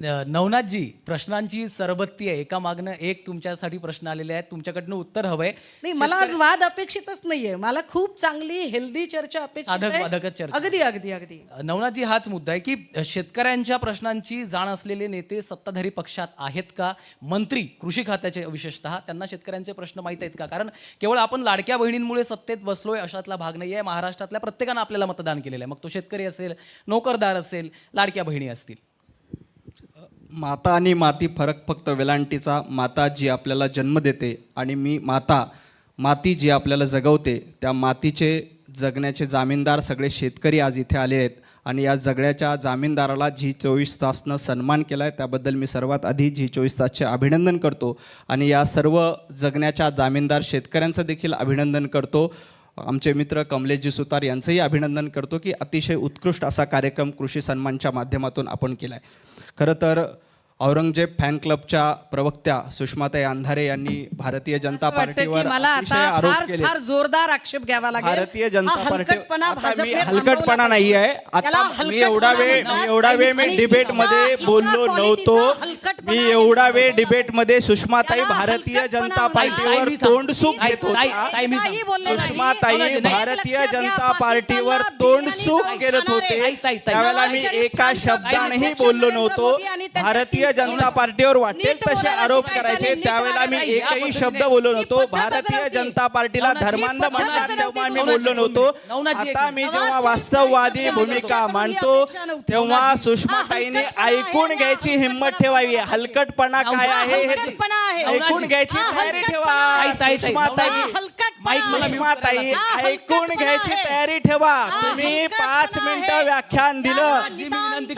नवनाथजी प्रश्नांची सरबत्ती आहे. एका मागणं एक तुमच्यासाठी प्रश्न आलेले आहेत. तुमच्याकडनं उत्तर हवंय. नाही मला आज वाद अपेक्षितच नाहीये. मला खूप चांगली हेल्दी चर्चा अपेक्षित साधक आहे. चर्चा. अगदी अगदी अगदी. नवनाथजी हाच मुद्दा आहे की शेतकऱ्यांच्या प्रश्नांची जाण असलेले नेते सत्ताधारी पक्षात आहेत का? मंत्री कृषी खात्याचे विशेषतः त्यांना शेतकऱ्यांचे प्रश्न माहीत आहेत का? कारण केवळ आपण लाडक्या बहिणींमुळे सत्तेत बसलोय अशातला भाग नाही आहे महाराष्ट्रातल्या प्रत्येकानं आपल्याला मतदान केलेलं आहे. मग तो शेतकरी असेल नोकरदार असेल लाडक्या बहिणी असतील. माता आणि माती फरक फक्त वेलांटीचा. माता जी आपल्याला जन्म देते आणि मी माता माती जी आपल्याला जगवते त्या मातीचे जगण्याचे जामीनदार सगळे शेतकरी आज इथे आले आहेत. आणि या जगण्याच्या जामीनदाराला झी चोवीस तासनं सन्मान केला आहे त्याबद्दल मी सर्वात आधी झी चोवीस तासचे अभिनंदन करतो. आणि या सर्व जगण्याच्या जामीनदार शेतकऱ्यांचं देखील अभिनंदन करतो. आमचे मित्र कमलेशजी सुतार यांचंही अभिनंदन करतो की अतिशय उत्कृष्ट असा कार्यक्रम कृषी सन्मानच्या माध्यमातून आपण केला आहे खरं तर औरंगजेब फॅन क्लबच्या प्रवक्त्या सुषमाताई अंधारे यांनी भारतीय जनता असं वाटतं की पार्टीवर मला अतिशय आता आरोप फार केले फार जोरदार आक्षेप घ्यावा लागेल भारतीय हा जनता पार्टी हलकटपणा आता मी भाजपने हलकटपणा थांबवला नाही आहे त्याला आता मी हलकटपणा एवढा वेळ म्हणतात. एवढा वेळ मी आणि डिबेट इतका- मध्ये इतका बोललो नव्हतो हलकटपणा मी एवढा वेळ. डिबेटमध्ये सुषमाताई त्याला भारतीय हलकटपणा जनता म्हणतात. पार्टीवर ताई, तोंडसूक ताई, घेत ताई, होता ताई, मी काही सांग- बोलले नाही. सुषमाताई नाही, नाही. भारतीय लक्षात घ्या, जनता पार्टीवर तोंडसूक बिर्याणी करत होते ताई, ताई, ताई. त्यावेळेला मी एका शब्दानेही बोललो नरेंद्र नव्हतो मोदी आणि त्यांच्या भारतीय टीमचं जनता. पार्टीवर वाटेल तसे आरोप करायचे त्यावेळेला मी एकही शब्द बोललो नव्हतो भारतीय. जनता पार्टीला धर्मांध म्हणतात तेव्हा मी. बोललो नव्हतो आता मी. जेव्हा वास्तववादी भूमिका मांडतो. तेव्हा सुषमाताईने ऐकून घ्यायची हिंमत ठेवावी. हलकटपणा काय आहे हे. ऐकून घ्यायची तयारी ठेवा ताई, ताई, ताई, सुषमाताई हा ऐकून घ्यायची. तयारी ठेवा तुम्ही पाच. मिनिटं व्याख्यान दिलं.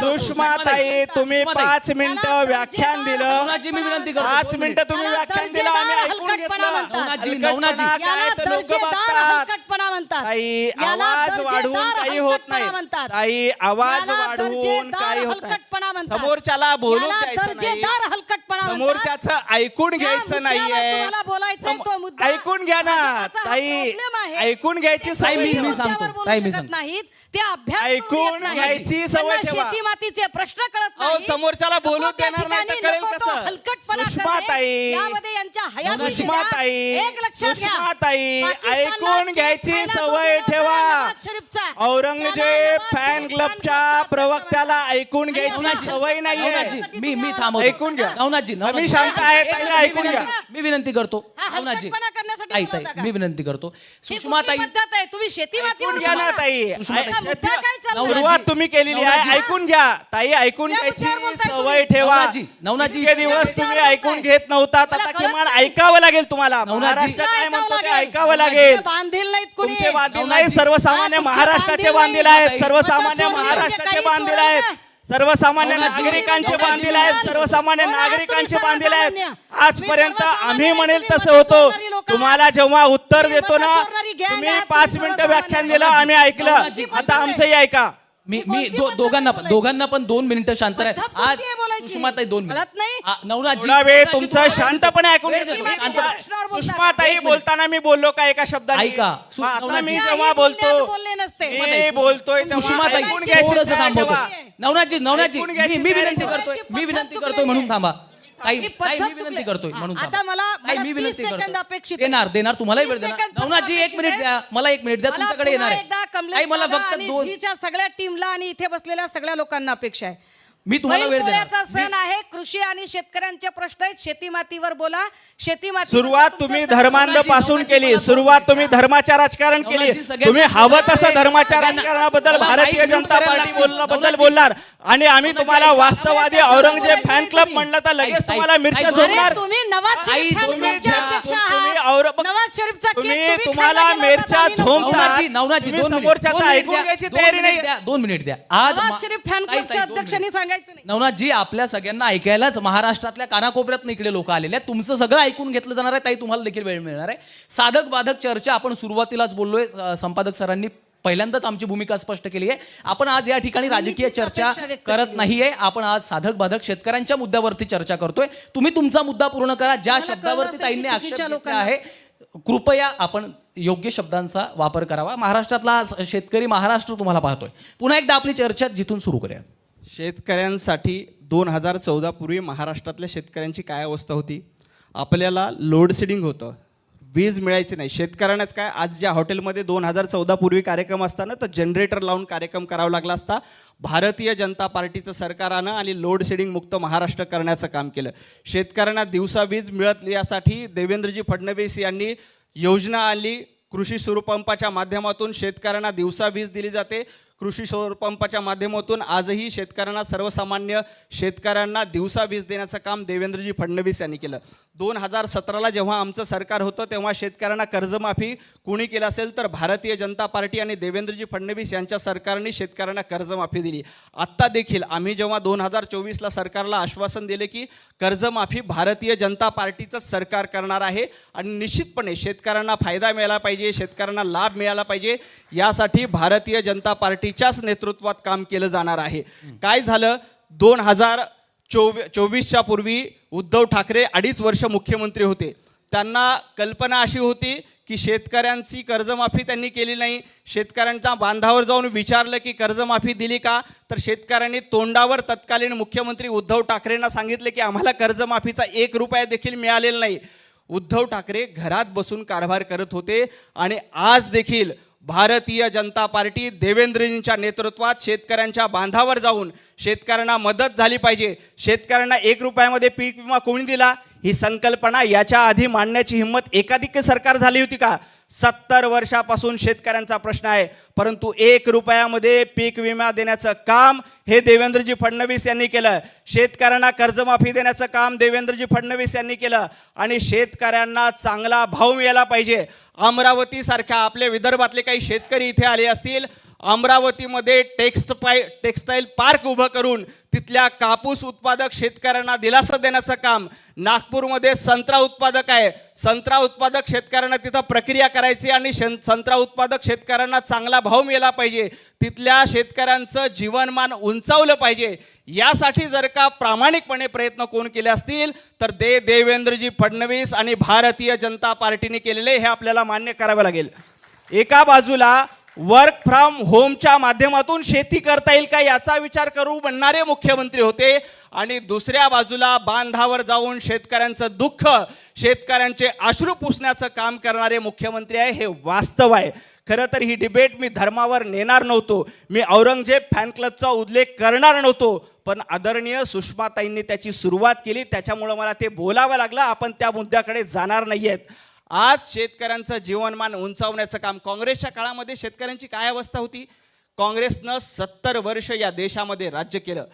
सुषमाताई तुम्ही. पाच मिनिटं व्याख्यान दिलं मी विनंती करतो. पाच मिनिटं तुम्ही याला व्याख्यान दिलं आम्ही दर्जेदार ऐकून हलकटपणा घेतलं म्हणतात. नवनाथजी, हलकटपणा नवनाथजी. काय याला तर लोकं दर्जेदार बघतात हलकटपणा म्हणतात ताई याला आवाज दर्जेदार वाढवून काही होत हलकटपणा नाही म्हणतात. ताई आवाज याला वाढवून दर्जेदार काही होत हलकटपणा नाही म्हणतात. समोरच्याला बोलून याला द्यायचं नाही दर्जेदार हलकटपणा म्हणतात. समोरच्याचं ऐकून घ्यायचं मुद्द्यावर नाहीये तुम्हाला बोलायचंय सम- तो मुद्दा ऐकून घ्या ना भाजपाचा हा ताई problem आहे. ऐकून घ्यायची ते ताई, सवय मी- कोणत्या मी ठेवा. सांगतो. मुद्द्यावर ताई, मी शकत सांगतो. नाहीत ते अभ्यास ऐकून करून येत नाहीत. घ्यायची सवय त्यांना ठेवा. शेती मातीचे प्रश्न कळत अहो, नाही समोरच्याला बोलू त्या देणार नाही तर ठिकाणी कळेल नको तो कसं? हलकटपणा करणे. यामध्ये यांच्या सुषमाताई, एक लक्षात घ्या पाकिस्तानला ऐकून घ्यायची सवय जो ठेवा. औरंगजेब फॅन क्लबच्या प्रवक्त्याला ऐकून घ्यायची सवय नाहीये नवनाथजी, मी मी थांबवतो ऐकून घ्या. नवनाथजी आम्ही नवनाथजी. शांत आहे, ताईला ऐकून मी घ्या. विनंती- मी विनंती करतो हा नवनाथजी हलकटपणा करण्यासाठी ताई बोलवता ताई का? मी विनंती करतो ही सुषमाताई कुठली पद्धत आहे तुम्ही शेती माती ऐकून घ्या ना ताई सुषमाताई. ऐ- मुद्दा काय चाललाय? सुरुवात तुम्ही केलेली आहे नवनाथजी. ऐकून घ्या ताई ऐकून घ्यायची बोलताय सवय तुम्ही? ठेवा नवनाथजी, नवनाथजी. इतके दिवस तुम्ही मुद्द्यावर ऐकून बोलताय? घेत नव्हतात मला आता कळत किमान नाही. ऐकावं लागेल तुम्हाला नवनाथजी. महाराष्ट्र काय ऐकावं म्हणतो ते लागेल. ऐकावं लागेल बांधील नाहीत कुणी बांधील. नाही सर्वसामान्य महाराष्ट्राचे बांधील. आहेत सर्वसामान्य महाराष्ट्राचे बांधील आहेत. सर्वसामान्य नागरिकांचे बांधील आहेत. सर्वसामान्य नागरिकांचे बांधील आहेत. आजपर्यंत आम्ही म्हणेल तसं होतो तुम्हाला जेव्हा उत्तर देतो ना तुम्ही पाच मिनिटं. व्याख्यान दिलं आम्ही ऐकलं आता आमचंही ऐका मी मी दो- दोघांना बोलायची? दोघांना पण दोन मिनिटं शांत राहा पद्धत आज? सुषमाताई दोन कळत नाही? मिनिट आ, नवनाथजी थोडा वेळ तुमचं शांतपणे ऐकून वेळ घेतो. देतो, मी शांत तुमच्या- राहा. प्रश्नावर बोलता. सुषमाताई मिनिट. बोलताना मी बोललो का एका शब्दाने ऐका. सु- मग आता मी नवनाथजी. जेव्हा बोलतो बोलण्यात बोलले नसते. मी बोलतोय तेव्हा सुषमाताई ऐकून घ्यायची थोडंसं तयारी थांबवतो ठेवा. नवनाथजी नवनाथजी ऐकून मी घ्यायची मी तयारी विनंती ठेवा. करतोय मी विनंती करतोय म्हणून. थांबा ताई ही ताई पद्धत मी विनंती चुकली. करतोय म्हणून आता थांबा मला- ताई मला मी 30 विनंती सेकंद करतोय अपेक्षित आहे. देणार देणार तुम्हालाही वेळ 30 देणार सेकंद फक्त नवनाथजी एक अपेक्षित मिनिट आहे. द्या मला एक मिनिट द्या मला तुमच्याकडे येणार पुन्हा आहे एकदा कमलेश ताई मला दादा फक्त आणि दोन झीच्या सगळ्या टीमला आणि इथे बसलेल्या सगळ्या लोकांना अपेक्षा आहे. मी तुम्हाला वेळ बैलपोळ्याचा देणार सण आहे. कृषी आणि शेतकऱ्यांचे प्रश्न आहेत. शेती मातीवर बोला. शेती माती सुरुवात तुम्ही धर्मांधपासून केली. सुरुवात तुम्ही. धर्माच्या राजकारण केली. तुम्ही हवं तसं धर्माच्या राजकारणाबद्दल मला भारतीय जनता करायला पार्टी लागेल. बोलला बद्दल नवनाथजी. बोलणार. आणि आम्ही नवनाथजी, तुम्हाला. वास्तववादी. औरंगजेब. फॅन क्लब म्हणलं तर लगेच. तुम्हाला मिरच्या. झोपणार तुम्ही नवाज ताई, शरीफ fan तुम्ही clubचे ज्या- अध्यक्ष तुम्ही आहात. औरंग- नवाज शरीफचा केक तुम्ही तुम्ही तुम्हाला खायला गेला मिरच्या होता. नवनाथजी नवनाथजी तुम्ही दोन मिनिट समोरच्याचं दोन मिनिट ऐकून द्या. घ्यायची दोन तयारी मिनिट नाही. द्या. दोन मिनिट द्या आज नवाज मा- शरीफ फॅन ताई, ताई, क्लबच्या दोन मिनिट. अध्यक्षांनी सांगायचं नाही नवनाथजी आपल्या सगळ्यांना ऐकायलाच महाराष्ट्रातल्या कानाकोपऱ्यात इकडे लोक आलेले आहेत तुमचं सगळं ऐकून घेतलं जाणार आहे ताई तुम्हाला देखील वेळ मिळणार आहे साधक बाधक चर्चा आपण सुरुवातीलाच बोललोय अं, संपादक सरांनी पहिल्यांदाच आमची भूमिका स्पष्ट केली आहे आपण आज या ठिकाणी राजकीय चर्चा करत. नाहीये. आपण आज साधक बाधक शेतकऱ्यांच्या मुद्द्यावरती चर्चा करतोय. तुम्ही तुमचा मुद्दा पूर्ण करा. ज्या शब्दावरती ताईंनी आक्षेप आहे कृपया आपण योग्य शब्दांचा वापर करावा. महाराष्ट्रातला आज शेतकरी महाराष्ट्र तुम्हाला पाहतोय. पुन्हा एकदा आपली चर्चा जिथून सुरू करूया. शेतकऱ्यांसाठी दोन हजार चौदा पूर्वी महाराष्ट्रातल्या शेतकऱ्यांची काय अवस्था होती? आपल्याला लोड शेडिंग होतं. वीज मिळायची नाही. शेतकऱ्यांनाच काय आज ज्या हॉटेलमध्ये दोन हजार चौदा पूर्वी कार्यक्रम असताना तर जनरेटर लावून कार्यक्रम करावा लागला असता. भारतीय जनता पार्टीचं सरकारानं आणि लोड शेडिंग मुक्त महाराष्ट्र करण्याचं काम केलं. शेतकऱ्यांना दिवसा वीज मिळत यासाठी देवेंद्रजी फडणवीस यांनी योजना आणली कृषी सूरपंपाच्या माध्यमातून शेतकऱ्यांना दिवसा वीज दिली जाते. कृषी सौरपंपाच्या माध्यमातून आजही शेतकऱ्यांना सर्वसामान्य शेतकऱ्यांना दिवसा वीज देण्याचं काम देवेंद्रजी फडणवीस यांनी केलं. दोन हजार सतराला जेव्हा आमचं सरकार होतं तेव्हा शेतकऱ्यांना कर्जमाफी कुणी केलं असेल तर भारतीय जनता पार्टी आणि देवेंद्रजी फडणवीस यांच्या सरकारने शेतकऱ्यांना कर्जमाफी दिली. आत्ता देखील आम्ही जेव्हा दोन हजार चोवीसला सरकारला आश्वासन दिले की कर्जमाफी भारतीय जनता पार्टीचंच सरकार करणार आहे आणि निश्चितपणे शेतकऱ्यांना फायदा मिळाला पाहिजे शेतकऱ्यांना लाभ मिळाला पाहिजे यासाठी भारतीय जनता पार्टीच्याच नेतृत्वात काम केलं जाणार आहे. काय झालं? दोन हजार चोवी चोवीसच्या पूर्वी उद्धव ठाकरे अडीच वर्ष मुख्यमंत्री होते. त्यांना कल्पना अशी होती की शेतकऱ्यांची कर्जमाफी त्यांनी केली नाही. शेतकऱ्यांच्या बांधावर जाऊन विचारलं की कर्जमाफी दिली का? तर शेतकऱ्यांनी तोंडावर तत्कालीन मुख्यमंत्री उद्धव ठाकरेंना सांगितले की आम्हाला कर्जमाफीचा एक रुपया देखील मिळालेला नाही. उद्धव ठाकरे घरात बसून कारभार करत होते आणि आज देखील भारतीय जनता पार्टी देवेंद्रजींच्या नेतृत्वात शेतकऱ्यांच्या बांधावर जाऊन शेतकऱ्यांना मदत झाली पाहिजे. शेतकऱ्यांना एक रुपयामध्ये पीक विमा कोणी दिला? ही संकल्पना याच्या आधी मांडण्याची हिंमत एकाधिक सरकार झाली होती का? सत्तर वर्षापासून शेतकऱ्यांचा प्रश्न आहे. परंतु एक रुपयामध्ये पीक विमा देण्याचं काम हे देवेंद्रजी फडणवीस यांनी केलं. शेतकऱ्यांना कर्जमाफी देण्याचं काम देवेंद्रजी फडणवीस यांनी केलं. आणि शेतकऱ्यांना चांगला भाव मिळाला पाहिजे. अमरावतीसारख्या आपल्या विदर्भातले काही शेतकरी इथे आले असतील अमरावतीमध्ये टेक्स्टपाय टेक्स्टाईल पार्क उभं करून तिथल्या कापूस उत्पादक शेतकऱ्यांना दिलासा देण्याचं काम. नागपूरमध्ये संत्रा उत्पादक आहे. संत्रा उत्पादक शेतकऱ्यांना तिथं प्रक्रिया करायची आणि शेन संत्रा उत्पादक शेतकऱ्यांना चांगला भाव मिळाला पाहिजे. तिथल्या शेतकऱ्यांचं जीवनमान उंचावलं पाहिजे. यासाठी जर का प्रामाणिकपणे प्रयत्न कोण केले असतील तर दे देवेंद्रजी फडणवीस आणि भारतीय जनता पार्टीने केलेले हे आपल्याला मान्य करावे लागेल. एका बाजूला वर्क फ्रॉम होमच्या माध्यमातून शेती करता येईल का याचा विचार करू म्हणणारे मुख्यमंत्री होते. आणि दुसऱ्या बाजूला बांधावर जाऊन शेतकऱ्यांचं दुःख शेतकऱ्यांचे अश्रू पुसण्याचं काम करणारे मुख्यमंत्री आहे हे वास्तव आहे. खरं तर ही डिबेट मी धर्मावर नेणार नव्हतो. मी औरंगजेब फॅन क्लबचा उल्लेख करणार नव्हतो. पण आदरणीय सुषमाताईंनी त्याची सुरुवात केली. त्याच्यामुळं मला ते बोलावं लागलं. आपण त्या मुद्द्याकडे जाणार नाही आहेत आज शेतकऱ्यांचं जीवनमान उंचावण्याचं काम. काँग्रेसच्या काळामध्ये शेतकऱ्यांची काय अवस्था होती? काँग्रेसनं सत्तर वर्ष या देशामध्ये राज्य केलं.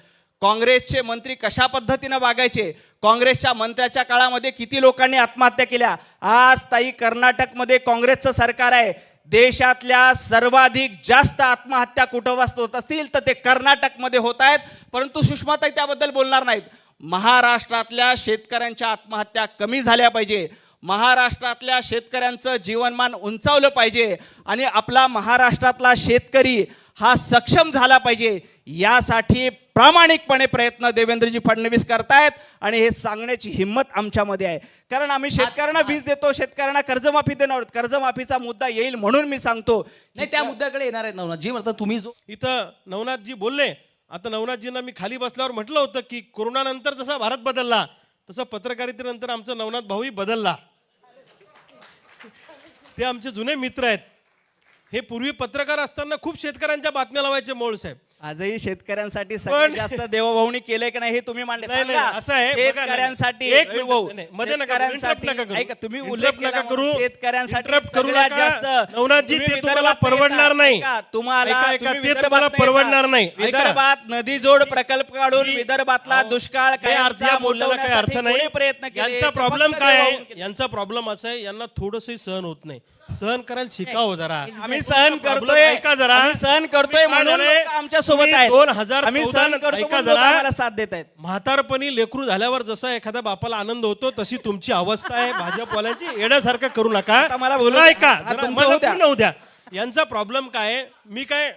काँग्रेसचे मंत्री कशा पद्धतीनं वागायचे? काँग्रेसच्या मंत्र्याच्या काळामध्ये किती लोकांनी आत्महत्या केल्या? आज ताई कर्नाटकमध्ये काँग्रेसचं सरकार आहे. देशातल्या सर्वाधिक जास्त आत्महत्या कुठं वाचत होत असतील तर ते कर्नाटकमध्ये होत आहेत. परंतु सुषमाताई त्याबद्दल बोलणार नाहीत. महाराष्ट्रातल्या शेतकऱ्यांच्या आत्महत्या कमी झाल्या पाहिजे. महाराष्ट्रातल्या शेतकऱ्यांचं जीवनमान उंचावलं पाहिजे आणि आपला महाराष्ट्रातला शेतकरी हा सक्षम झाला पाहिजे यासाठी प्रामाणिकपणे प्रयत्न देवेंद्रजी फडणवीस करतायत आणि हे सांगण्याची हिंमत आमच्यामध्ये आहे. कारण आम्ही शेतकऱ्यांना वीज देतो शेतकऱ्यांना कर्जमाफी देणार आहोत. कर्जमाफीचा मुद्दा येईल म्हणून मी सांगतो. नाही त्या मुद्द्याकडे येणार आहेत नवनाथ जी म्हणतात तुम्ही जो इथं नवनाथजी बोलले. आता नवनाथजींना मी खाली बसल्यावर म्हटलं होतं की कोरोनानंतर जसा भारत बदलला तसं पत्रकारितेनंतर आमचा नवनाथ भाऊही बदलला. ते आमचे जुने मित्र आहेत. हे पूर्वी पत्रकार असताना खूप शेतकऱ्यांच्या बातम्या लावायचे मोळ साहेब. आजही शेतकऱ्यांसाठी सगळ्यात जास्त देवभावनी केलंय की नाही हे तुम्ही मांडले नाही, नाही, सांगा. असं आहे, बघा, शेतकऱ्यांसाठी एक मिनिट, भाऊ, नाही, मध्ये नका करू, शेतकऱ्यांसाठी- interrupt नका करू. ऐका, तुम्ही Interrupt उल्लेख केला नका करू. शेतकऱ्यांसाठी Interrupt करू सगळ्यात नका. जास्त नवनाथजी, तुम्ही ते तुम्हाला विदर्भात परवडणार. नाही. ऐका, तुम्हाला ऐका, ऐका, तुम्ही ते विदर्भात तुम्हाला नाही येता. परवडणार नाही. ऐका. विदर्भात नदी जोड प्रकल्प काढून विदर्भातला दुष्काळ कायमचा अर्थ या बोलण्याला काही अर्थ नाही प्रयत्न केले यांचा प्रॉब्लेम फक्त काय आहे यांचा प्रॉब्लेम असा आहे यांना थोडंसंही सहन होत नाही सहन करायला शिकावं जरा. आम्ही सहन करतोय ऐका जरा. आम्ही सहन करतोय म्हणून आमच्यासोबत आहे दोन हजार आम्ही सहन करतो ऐका म्हणून लोक जरा आम्हाला साथ देत आहेत. म्हातारपणी लेकरू झाल्यावर जसा एखाद्या बापाला आनंद होतो तशी तुमची अवस्था आहे. भाजपवाल्यांची येण्यासारखं करू नका. आता मला बोलू जरा. ऐका. आता जरा तुमचं मला होऊ द्या. पूर्ण होऊ द्या. यांचा प्रॉब्लेम काय आहे? मी काय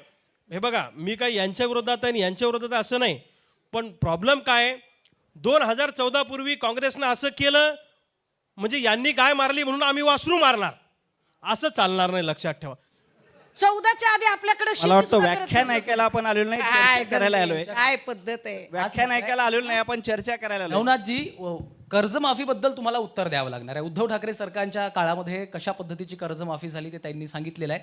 हे बघा मी काय यांच्या विरोधात आहे आणि यांच्या विरोधात आहे असं नाही. पण प्रॉब्लेम काय दोन हजार चौदा पूर्वी काँग्रेसनं असं केलं म्हणजे यांनी गाय मारली म्हणून आम्ही वासरू मारणार. असं चालणार नाही लक्षात ठेवा. चौदाच्या आधी आपल्याकडे मला वाटतं शिकूसुद्धा करत व्याख्यान नव्हते. ऐकायला आपण आलेलो नाही काय चर्चा करायला आलोय. काय पद्धत आहे? व्याख्यान ऐकायला आलेलो नाही आपण चर्चा करायला आलोय. नवनाथजी व- कर्जमाफीबद्दल तुम्हाला उत्तर द्यावं लागणार आहे. उद्धव ठाकरे सरकारच्या काळामध्ये कशा पद्धतीची कर्जमाफी झाली ते त्यांनी सांगितलेलं आहे.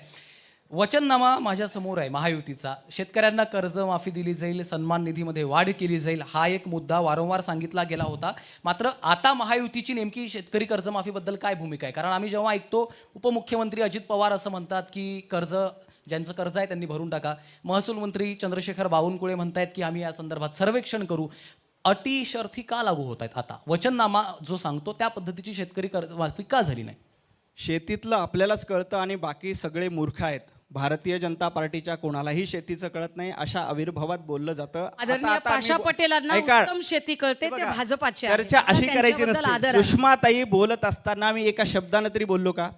वचननामा माझ्यासमोर आहे महायुतीचा. शेतकऱ्यांना कर्जमाफी दिली जाईल सन्मान निधीमध्ये वाढ केली जाईल हा एक मुद्दा वारंवार सांगितला गेला होता. मात्र आता महायुतीची नेमकी शेतकरी कर्जमाफीबद्दल काय भूमिका आहे? कारण आम्ही जेव्हा ऐकतो उपमुख्यमंत्री अजित पवार असं म्हणतात की कर्ज ज्यांचं कर्ज आहे त्यांनी भरून टाका. महसूल मंत्री चंद्रशेखर बावनकुळे म्हणतायत की आम्ही या संदर्भात सर्वेक्षण करू. अटी शर्थी का लागू होत आहेत आता? वचननामा जो सांगतो त्या पद्धतीची शेतकरी कर्जमाफी का झाली नाही? शेतीतलं आपल्यालाच कळतं आणि बाकी सगळे मूर्ख आहेत. भारतीय जनता पार्टीच्या कोणालाही शेतीचं कळत नाही अशा आविर्भावात बोललं जातं. आदरणीय आता पाशा बो- पटेलांना ऐका. उत्तम शेती कळते हे ते बघा, भाजपाचे आहेत. चर्चा अशी करायची त्यांच्याबद्दल आदर नसते आहे. सुषमाताई बोलत असताना मी एका शब्दानं तरी बोललो का?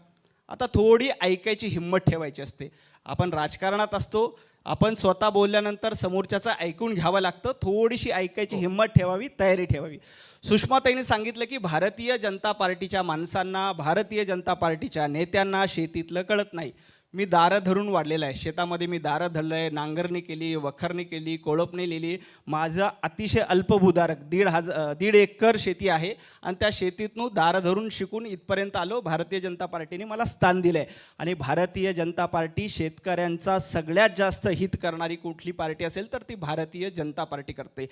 आता थोडी ऐकायची हिंमत ठेवायची असते. आपण राजकारणात असतो आपण स्वतः बोलल्यानंतर समोरच्याचं ऐकून घ्यावं लागतं. थोडीशी ऐकायची हिंमत ठेवावी तयारी ठेवावी. सुषमाताईंनी सांगितलं की भारतीय जनता पार्टीच्या माणसांना भारतीय जनता पार्टीच्या नेत्यांना शेतीतलं कळत नाही. मी दारं धरून वाढलेलं आहे. शेतामध्ये मी दारं धरलं आहे नांगरणी केली वखरणी केली कोळपणी लिहिली माझं अतिशय अल्पभूधारक दीड हज दीड एकर शेती आहे आणि त्या शेतीतून दारं धरून शिकून इथपर्यंत आलो. भारतीय जनता पार्टीने मला स्थान दिलं आहे आणि भारतीय जनता पार्टी शेतकऱ्यांचा सगळ्यात जास्त हित करणारी कुठली पार्टी असेल तर ती भारतीय जनता पार्टी करते.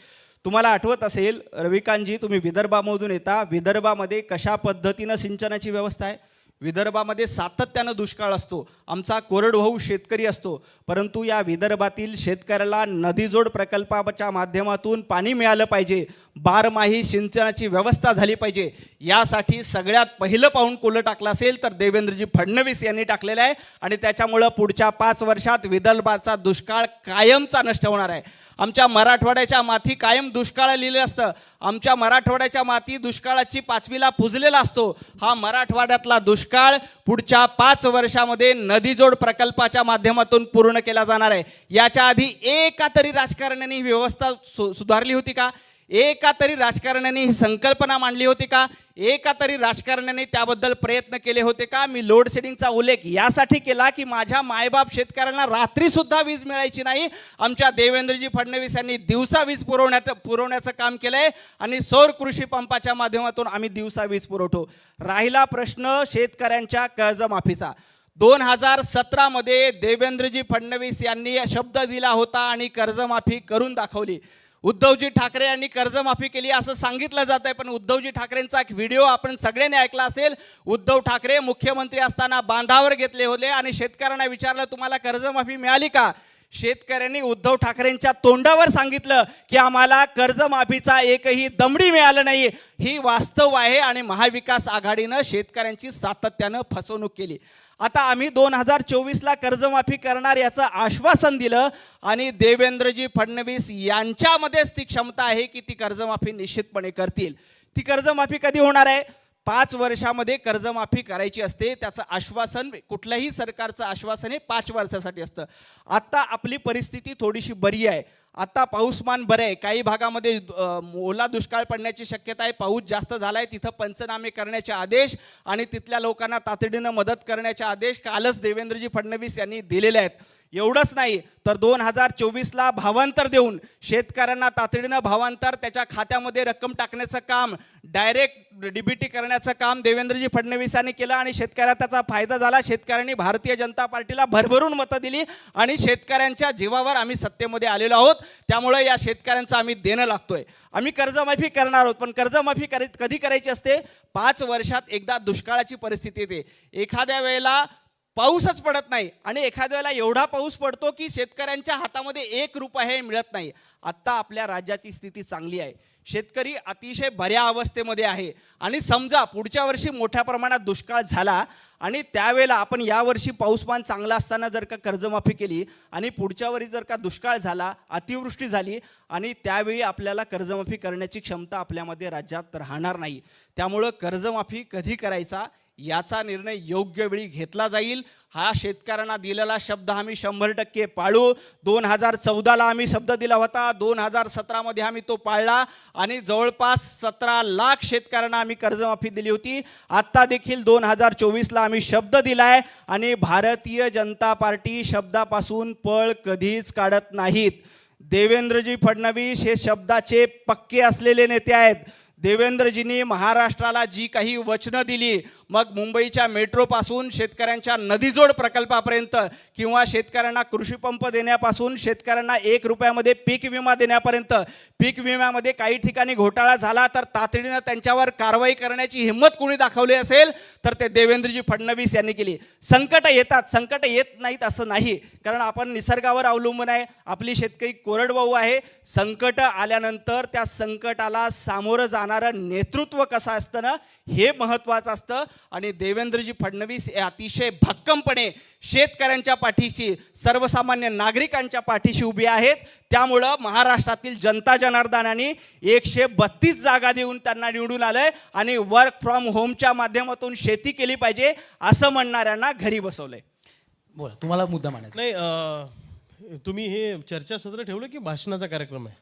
तुम्हाला आठवत असेल रविकांतजी तुम्ही विदर्भामधून येता. विदर्भामध्ये कशा पद्धतीनं सिंचनाची व्यवस्था आहे? विदर्भामध्ये सातत्यानं दुष्काळ असतो. आमचा कोरडवाहू शेतकरी असतो. परंतु या विदर्भातील शेतकऱ्याला नदीजोड प्रकल्पाच्या माध्यमातून पाणी मिळालं पाहिजे. बारमाही सिंचनाची व्यवस्था झाली पाहिजे. यासाठी सगळ्यात पहिलं पाऊल कोलं टाकलं असेल तर देवेंद्रजी फडणवीस यांनी टाकलेलं आहे. आणि त्याच्यामुळं पुढच्या पाच वर्षात विदर्भाचा दुष्काळ कायमचा नष्ट होणार आहे. आमच्या मराठवाड्याच्या माथी कायम दुष्काळ लिहिलं असतं. आमच्या मराठवाड्याच्या माती दुष्काळाची पाचवीला पुजलेला असतो. हा मराठवाड्यातला दुष्काळ पुढच्या पाच वर्षामध्ये नदीजोड प्रकल्पाच्या माध्यमातून पूर्ण केला जाणार आहे. याच्या आधी एका तरी राजकारण्याने ही व्यवस्था सु सुधारली होती का? एका तरी राजकारण्याने ही संकल्पना मांडली होती का? एका तरी राजकारण्याने त्याबद्दल प्रयत्न केले होते का? मी लोड शेडिंगचा उल्लेख यासाठी केला की माझ्या मायबाप शेतकऱ्यांना रात्रीसुद्धा वीज मिळायची नाही. आमच्या देवेंद्रजी फडणवीस यांनी दिवसा वीज पुरवण्याचं पुरवण्याचं काम केलं आहे आणि सौर कृषी पंपाच्या माध्यमातून आम्ही दिवसा वीज पुरवतो राहिला प्रश्न शेतकऱ्यांच्या कर्जमाफीचा. दोन हजार सतरामध्ये देवेंद्रजी फडणवीस यांनी शब्द दिला होता आणि कर्जमाफी करून दाखवली. उद्धवजी ठाकरे यांनी कर्जमाफी केली असं सांगितलं जात आहे पण उद्धवजी ठाकरेंचा एक व्हिडिओ आपण सगळ्यांनी ऐकला असेल. उद्धव ठाकरे मुख्यमंत्री असताना बांधावर घेतले होते आणि शेतकऱ्यांना विचारलं तुम्हाला कर्जमाफी मिळाली का? शेतकऱ्यांनी उद्धव ठाकरेंच्या तोंडावर सांगितलं की आम्हाला कर्जमाफीचा एकही दमडी मिळालं नाही. ही वास्तव आहे आणि महाविकास आघाडीनं शेतकऱ्यांची सातत्यानं फसवणूक केली. आता आम्ही दोन हजार चोवीसला कर्जमाफी करणार याचं आश्वासन दिलं आणि देवेंद्रजी फडणवीस यांच्यामध्येच ती क्षमता आहे की ती कर्जमाफी निश्चितपणे करतील. ती कर्जमाफी कधी होणार आहे? पाच वर्षामध्ये कर्जमाफी करायची असते त्याचं आश्वासन कुठल्याही सरकारचं आश्वासन हे पाच वर्षासाठी असतं. आत्ता आपली परिस्थिती थोडीशी बरी आहे. आता पाऊसमान बरं. आहे काही भागामध्ये ओला दुष्काळ पडण्याची शक्यता आहे. पाऊस जास्त झाला आहे तिथं पंचनामे करण्याचे आदेश आणि तिथल्या लोकांना तातडीनं मदत करण्याचे आदेश कालच देवेंद्रजी फडणवीस यांनी दिलेले आहेत. एवढंच नाही तर दोन हजार चोवीसला भावांतर देऊन शेतकऱ्यांना तातडीनं भावांतर त्याच्या खात्यामध्ये रक्कम टाकण्याचं काम डायरेक्ट डीबीटी करण्याचं काम देवेंद्रजी फडणवीसांनी केलं आणि शेतकऱ्याला त्याचा फायदा झाला. शेतकऱ्यांनी भारतीय जनता पार्टीला भरभरून मतं दिली आणि शेतकऱ्यांच्या जीवावर आम्ही सत्तेमध्ये आलेलो आहोत. त्यामुळे या शेतकऱ्यांचं आम्ही देणं लागतोय. आम्ही कर्जमाफी करणार आहोत पण कर्जमाफी करी कधी करायची असते? पाच वर्षात एकदा दुष्काळाची परिस्थिती येते. एखाद्या वेळेला पाऊसच पडत नाही आणि एखाद्या वेळेला एवढा पाऊस पडतो की शेतकऱ्यांच्या हातामध्ये एक रुपये मिळत नाही. आत्ता आपल्या राज्याची स्थिती चांगली आहे. शेतकरी अतिशय बऱ्या अवस्थेमध्ये आहे. आणि समजा पुढच्या वर्षी मोठ्या प्रमाणात दुष्काळ झाला आणि त्यावेळेला आपण यावर्षी पाऊसमान चांगला असताना जर का कर्जमाफी केली आणि पुढच्या वर्षी जर का दुष्काळ झाला अतिवृष्टी झाली आणि त्यावेळी आपल्याला कर्जमाफी करण्याची क्षमता आपल्यामध्ये राज्यात राहणार नाही. त्यामुळं कर्जमाफी कधी करायचा याचा निर्णय योग्य वेळी घेतला जाईल. हा शेतकऱ्यांना दिलेला शब्द आम्ही शंभर टक्के पाळू. दोन हजार चौदाला आम्ही शब्द दिला होता. दोन हजार सतरामध्ये आम्ही तो पाळला. आणि जवळपास सतरा लाख शेतकऱ्यांना आम्ही कर्जमाफी दिली होती. आत्ता देखील दोन हजार चोवीसला आम्ही शब्द दिलाय. आणि भारतीय जनता पार्टी शब्दापासून पळ कधीच काढत नाहीत. देवेंद्रजी फडणवीस हे शब्दाचे पक्के असलेले नेते आहेत. देवेंद्रजींनी महाराष्ट्राला जी काही वचनं दिली मग मुंबईच्या मेट्रोपासून शेतकऱ्यांच्या नदीजोड प्रकल्पापर्यंत किंवा शेतकऱ्यांना कृषीपंप देण्यापासून शेतकऱ्यांना एक रुपयामध्ये पीक विमा देण्यापर्यंत पीक विम्यामध्ये काही ठिकाणी घोटाळा झाला तर तातडीनं त्यांच्यावर कारवाई करण्याची हिंमत कोणी दाखवली असेल तर ते देवेंद्रजी फडणवीस यांनी केली. संकट येतात संकट येत नाहीत असं नाही. कारण आपण निसर्गावर अवलंबून आहे आपली शेतकरी कोरडवाहू आहे. संकट आल्यानंतर त्या संकटाला सामोरं जाणारं नेतृत्व कसं असतं ना हे महत्त्वाचं असतं. आणि देवेंद्रजी फडणवीस हे अतिशय भक्कमपणे शेतकऱ्यांच्या पाठीशी सर्वसामान्य नागरिकांच्या पाठीशी उभी आहेत. त्यामुळं महाराष्ट्रातील जनता जनार्दनाने एकशे बत्तीस जागा देऊन त्यांना निवडून आलंय आणि वर्क फ्रॉम होमच्या माध्यमातून शेती केली पाहिजे असं म्हणणाऱ्यांना घरी बसवलंय. बोला तुम्हाला मुद्दा मांडायचा. नाही तुम्ही हे चर्चासत्र ठेवलं की भाषणाचा कार्यक्रम आहे?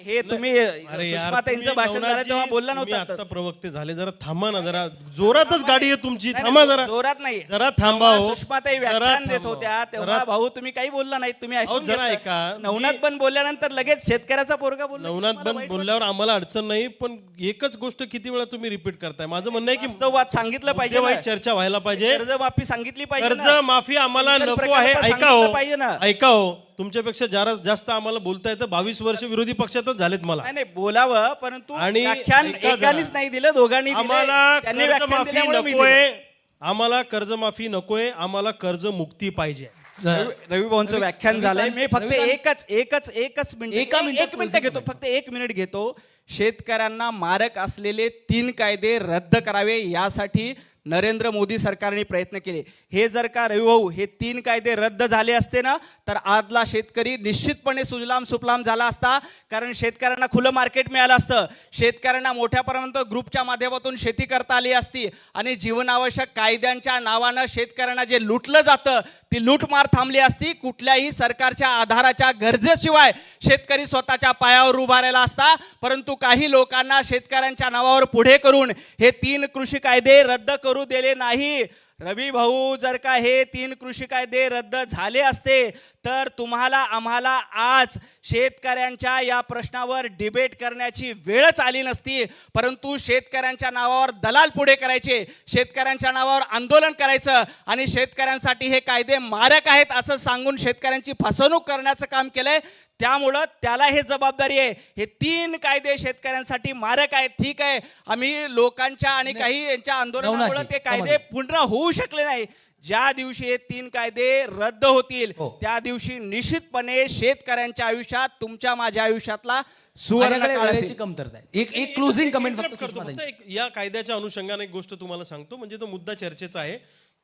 हे तुम्ही सुषमाताईंचं भाषण झालं तेव्हा बोलला नव्हता आता प्रवक्ते झाले जरा थांबा ना जरा जोरातच गाडी आहे तुमची नाही, थांबा नाही, जरा जोरात नाही जरा थांबा हो. सुषमाताई व्याख्यान देत. होत्या तेव्हा भाऊ तुम्ही काही बोलला नाहीत तुम्ही ऐकून जरा. ऐका. नवनाथ पण बोलल्यानंतर लगेच शेतकऱ्याचा पोरगा बोलला नवनाथ बन वाईट बोलल्यावर आम्हाला अडचण नाही पण एकच गोष्ट किती वेळा तुम्ही रिपीट करताय माझं म्हणणं आहे की वास्तववाद सांगितलं पाहिजे. चर्चा व्हायला पाहिजे कर्जमाफी सांगितली पाहिजे कर्ज. माफी आम्हाला नको आहे प्रकल्प ऐका हो. ऐका हो तुमच्यापेक्षा जरा जास्त आम्हाला बोलता येतं बावीस वर्ष विरोधी पक्षातच झालेत मला नाही नाही बोलावं परंतु आणि व्याख्यान ऐका जरा. एकानीच नाही दिलं दोघांनी दिलंय. आम्हाला त्यांनी व्याख्यान कर्जमाफी दिल्यामुळे मी नकोय दिलं. आम्हाला कर्जमाफी नकोय आम्हाला कर्ज मुक्ती पाहिजे रवी रवी भाऊंचं रवी- व्याख्यान झालंय मी फक्त एकच एकच एकच मिनिट एका एक- मिनिटात एक मिनिट closing घेतो. फक्त एक मिनिट घेतो शेतकऱ्यांना मारक असलेले तीन कायदे रद्द करावे यासाठी नरेंद्र मोदी सरकारने प्रयत्न केले. हे जर का रविभाऊ हे तीन कायदे रद्द झाले असते ना तर आजला शेतकरी निश्चितपणे सुजलाम सुफलाम झाला असता कारण शेतकऱ्यांना खुलं मार्केट मिळालं असतं. शेतकऱ्यांना मोठ्या प्रमाणात ग्रुपच्या माध्यमातून शेती करता आली असती. आणि जीवनावश्यक कायद्यांच्या नावानं शेतकऱ्यांना जे लुटलं जातं ती लूटमार थांबली असती. कुठल्याही सरकारच्या आधाराच्या गरजेशिवाय शेतकरी स्वतःच्या पायावर उभा राहिला असता. परंतु काही लोकांना शेतकऱ्यांच्या नावावर पुढे करून हे तीन कृषी कायदे रद्द करून करू दिले नाही. रवी भाऊ जर का हे तीन कृषी कायदे रद्द झाले असते तर तुम्हाला आम्हाला आज शेतकऱ्यांच्या या प्रश्नावर डिबेट करण्याची वेळच आली नसती. परंतु शेतकऱ्यांच्या नावावर दलाल पुढे करायचे शेतकऱ्यांच्या नावावर आंदोलन करायचं आणि शेतकऱ्यांसाठी हे कायदे मारक आहेत असं सांगून शेतकऱ्यांची फसवणूक करण्याचं काम केलंय. त्यामुळं त्याला हे जबाबदारी आहे. हे तीन कायदे शेतकऱ्यांसाठी मारक आहेत ठीक आहे. आम्ही लोकांच्या आणि काही यांच्या आंदोलनामुळे ते कायदे पूर्ण होऊ शकले नाही. ज्या दिवशी हे तीन कायदे रद्द होतील हो. त्या दिवशी निश्चितपणे शेतकऱ्यांच्या आयुष्यात तुमच्या माझ्या आयुष्यातला सुवर्ण. कमतरता आहे. एक एक क्लोजिंग कमेंट फक्त करतो एक या कायद्याच्या अनुषंगाने एक गोष्ट तुम्हाला सांगतो. म्हणजे तो मुद्दा चर्चेचा आहे.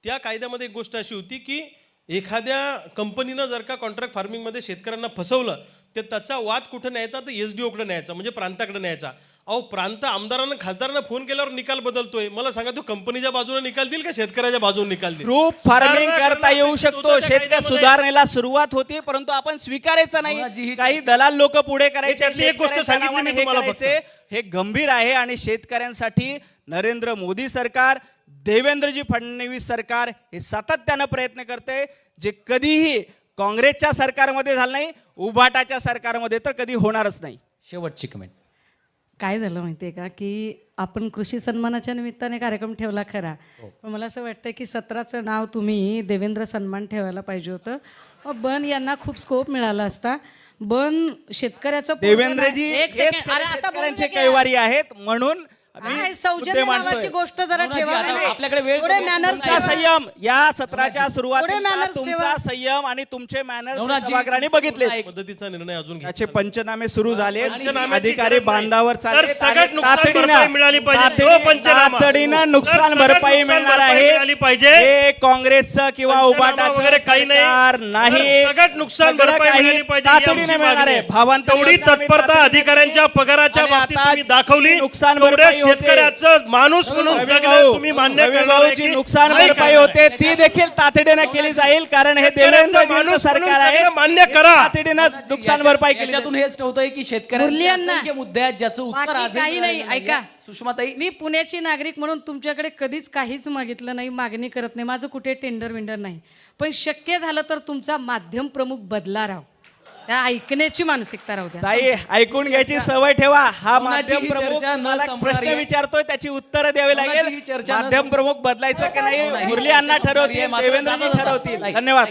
त्या कायद्यामध्ये एक गोष्ट अशी होती की एखाद्या कंपनीनं जर का कॉन्ट्रॅक्ट फार्मिंगमध्ये शेतकऱ्यांना फसवलं तर त्याचा वाद कुठं न्यायचा तर एस डी ओकडे न्यायचा म्हणजे प्रांताकडे न्यायचा अहो प्रांत आमदारांना खासदारांना फोन केल्यावर निकाल बदलतोय मला सांगा तो कंपनीच्या बाजूने निकाल देईल का शेतकऱ्याच्या बाजूने निकाल देईल ग्रुप फार्मिंग करता येऊ शकतो कायद्यामध्ये. सुधारणेला सुरुवात होती परंतु आपण स्वीकारायचं नाही काही दलाल लोक पुढे करायचे एक गोष्ट सांगितली मी नावाने तुम्हाला फक्त. करायचे. हे गंभीर आहे आणि शेतकऱ्यांसाठी नरेंद्र मोदी सरकार देवेंद्रजी फडणवीस सरकार हे सातत्यानं प्रयत्न करते जे कधीही काँग्रेसच्या सरकारमध्ये झालं नाही उभाटाच्या सरकारमध्ये तर कधी होणारच नाही. शेवटची कमेंट काय झालं माहिती आहे का की आपण कृषी सन्मानाच्या निमित्ताने कार्यक्रम ठेवला खरा. पण मला असं वाटतं की सत्राचं नाव तुम्ही देवेंद्र सन्मान ठेवायला पाहिजे होतं. मग बन यांना खूप स्कोप मिळाला असता. बन शेतकऱ्याचं. देवेंद्रजी एक हेच अरे आता बोलू. कैवारी आहेत म्हणून काय मुद्दे सौजन्य मांडतोय. नावाची गोष्ट जरा ठेवा नाही. आपल्याकडे वेळ थोडे तुमचा. संयम या सत्राच्या सुरुवातीला manners तुमचा ठेवा. संयम आणि तुमचे मॅनर्स नवनाथजी, सभागृहाने तुमचा बघितले पद्धतीचा निर्णय अजून घ्या त्याचे पंचनामे सुरू झाले पंचनाम्याची अधिकारी गरज नाही. बांधावर सर, चालले सगळ्यात नुकसान भरपाई मिळाली पाहिजे. तो पंचनामा. तातडीनं सर, नुकसान सगळ्यात भरपाई नुकसान मिळणार भरपाई आहे पाहिजे. हे काँग्रेसचं किंवा पंचनामा उबाटाचं वगैरे काही नाही. सरकार नाही सर, सगळ्यात नुकसान सगळं भरपाई काही मिळाली पाहिजे ही तातडीने आमची मिळणार आहे आहे. भावांतर तेवढी योजना आम्ही तत्परता तातडीने अधिकाऱ्यांच्या. पगाराच्या आणि बाबतीत आता तुम्ही दाखवली नुकसान तेवढ्या भरपाई. शेतकऱ्याचं माणूस म्हणून जगणं तुम्ही मान्य करणार नुकसान भरपाई होते ती देखील तातडीनं केली जाईल कारण हे माणूस सरकार आहे मान्य करा. तातडीनं नुकसान भरपाई केली. हेच ठेवतंय की. असंख्य मुद्दे आहेत ज्याचं उत्तर आजही काही नाही. ऐका. सुषमाताई मी पुण्याची नागरिक म्हणून तुमच्याकडे कधीच काहीच मागितलं नाही मागणी करत नाही माझं कुठे टेंडर विंडर नाही पण शक्य झालं तर तुमचा माध्यम प्रमुख बदला राव त्या ऐकण्याची मानसिकता राहू द्या ताई ऐकून घ्यायची सवय ठेवा हा माध्यम ही प्रमुख चर्चा न तुम्हाला एक संपणारी प्रश्न आहे. विचारतोय त्याची उत्तरं द्यावी लागेल ही चर्चा न माध्यम संप- प्रमुख बदलायचं की नाही नाही. मुरली अण्णा आहे. ठरवतील देवेंद्रजी ठरवतील. धन्यवाद